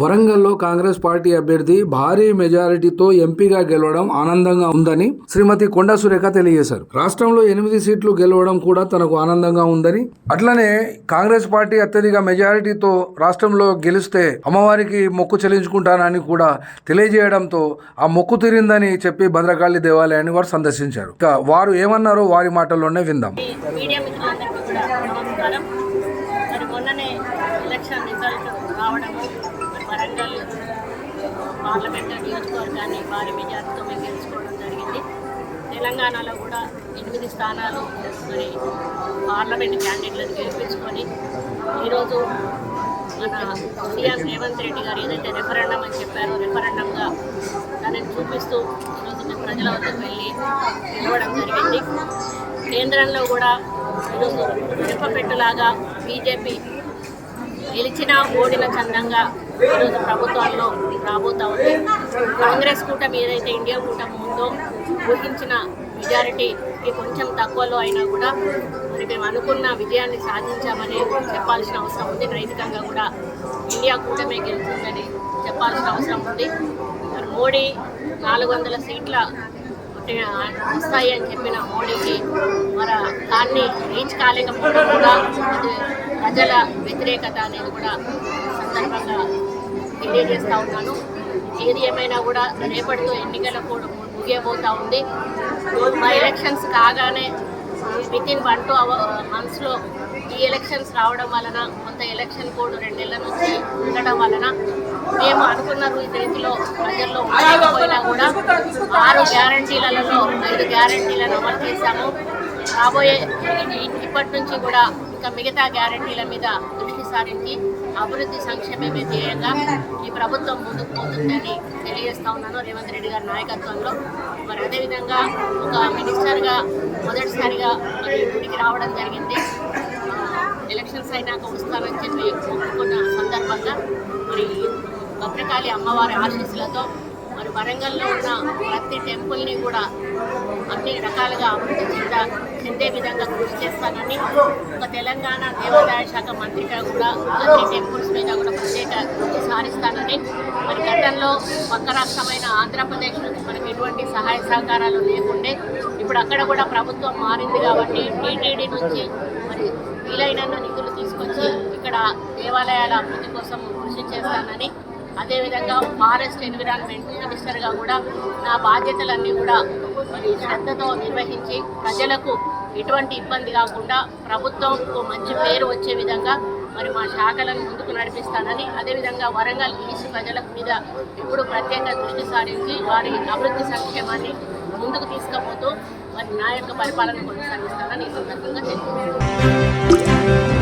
వరంగల్లో కాంగ్రెస్ పార్టీ అభ్యర్థి భారీ మెజారిటీతో ఎంపీగా గెలవడం ఆనందంగా ఉందని శ్రీమతి కొండా సురేఖ తెలియజేశారు. రాష్ట్రంలో ఎనిమిది సీట్లు గెలవడం కూడా తనకు ఆనందంగా ఉందని. అట్లనే కాంగ్రెస్ పార్టీ అత్యధిక మెజారిటీతో రాష్ట్రంలో గెలిస్తే అమ్మవారికి మొక్కు చెల్లించుకుంటానని కూడా తెలియజేయడంతో ఆ మొక్కు తీరిందని చెప్పి భద్రకాళి దేవాలయాన్ని వారు సందర్శించారు. ఇక వారు ఏమన్నారో వారి మాటల్లోనే విందాం. ఎలక్షన్ రిజల్ట్ రావడము వరంగల్ పార్లమెంట్ నియోజకవర్గాన్ని భారీ మెజార్టీతో మేము గెలుచుకోవడం జరిగింది. తెలంగాణలో కూడా ఎనిమిది స్థానాలు మరి పార్లమెంట్ క్యాండిడేట్లను గెలిపించుకొని ఈరోజు మన సీఎం రేవంత్ రెడ్డి గారు ఏదైతే రెఫరెండం అని చెప్పారో రెఫరెండంగా దానిని చూపిస్తూ ఈరోజు మేము ప్రజల వద్దకు వెళ్ళి నిలవడం జరిగింది. కేంద్రంలో కూడా ఈరోజు రెప్పపెట్టులాగా బీజేపీ గెలిచిన ఓడిన చందంగా ఈరోజు ప్రభుత్వాల్లో రాబోతా ఉంది. కాంగ్రెస్ కూటమి ఏదైతే ఇండియా కూటమి ఉందో ఊహించిన మెజారిటీకి కొంచెం తక్కువలో అయినా కూడా మరి మేము అనుకున్న విజయాన్ని సాధించామని చెప్పాల్సిన అవసరం ఉంది. నైతికంగా కూడా ఇండియా కూటమే గెలుస్తుందని చెప్పాల్సిన అవసరం ఉంది. మరి మోడీ నాలుగు వందల సీట్ల వస్తాయి అని చెప్పిన మోడీకి మరి దాన్ని రీచ్ కాలేకపోవడం కూడా ప్రజల వ్యతిరేకత అనేది కూడా సందర్భంగా తెలియజేస్తూ ఉన్నాను. ఏది ఏమైనా కూడా రేపటితో ఎన్నికల కూడా ముగియబోతూ ఉంది. మా ఎలక్షన్స్ కాగానే within one two hour మంత్స్లో ఈ ఎలక్షన్స్ రావడం వలన కొంత ఎలక్షన్ కోడ్ రెండేళ్ళ నుంచి ఉండడం వలన మేము అనుకున్న రీతిలో ప్రజల్లో ఉండకపోయినా కూడా ఆరు గ్యారంటీలలో ఐదు గ్యారంటీలను అమలు చేశాము. రాబోయే ఇప్పటి నుంచి కూడా ఇంకా మిగతా గ్యారంటీల మీద దృష్టి సారించి అభివృద్ధి సంక్షేమమే ధ్యేయంగా ఈ ప్రభుత్వం ముందుకు పోతుందని తెలియజేస్తా ఉన్నాను రేవంత్ రెడ్డి గారి నాయకత్వంలో. మరి అదేవిధంగా ఒక మినిస్టర్గా మొదటిసారిగా మరి ఇంటికి రావడం జరిగింది. ఎలక్షన్స్ అయినాక వస్తానని చెప్పి ఒప్పుకున్న సందర్భంగా మరి భద్రకాళి అమ్మవారి ఆశీస్సులతో మరి వరంగల్లో ఉన్న ప్రతి టెంపుల్ని కూడా అన్ని రకాలుగా అభివృద్ధి చెందా చెందే విధంగా కృషి చేస్తానని ఒక తెలంగాణ దేవాదాయ శాఖ మంత్రిగా కూడా అన్ని టెంపుల్స్ మీద కూడా ప్రత్యేక కృషి సారిస్తానని మరి గతంలో పక్క రాష్ట్రమైన ఆంధ్రప్రదేశ్ నుంచి మనకి ఎటువంటి సహాయ సహకారాలు లేకుండే ఇప్పుడు అక్కడ కూడా ప్రభుత్వం మారింది కాబట్టి టీటీడీ నుంచి మరి వీలైనన్ని నిధులు తీసుకొచ్చి ఇక్కడ దేవాలయాల అభివృద్ధి కోసం కృషి చేస్తానని అదేవిధంగా ఫారెస్ట్ ఎన్విరాన్మెంట్ మినిస్టర్గా కూడా నా బాధ్యతలన్నీ కూడా మరి శ్రద్ధతో నిర్వహించి ప్రజలకు ఎటువంటి ఇబ్బంది కాకుండా ప్రభుత్వంకు మంచి పేరు వచ్చే విధంగా మరి మా శాఖలను ముందుకు నడిపిస్తానని అదేవిధంగా వరంగల్ ఈస్ట్ ప్రజల మీద ఎప్పుడు ప్రత్యేక దృష్టి సారించి వారి అభివృద్ధి సంక్షేమాన్ని ముందుకు తీసుకుపోతూ మరి నా యొక్క పరిపాలన కొనసాగిస్తానని ఈ సందర్భంగా తెలియజేస్తాను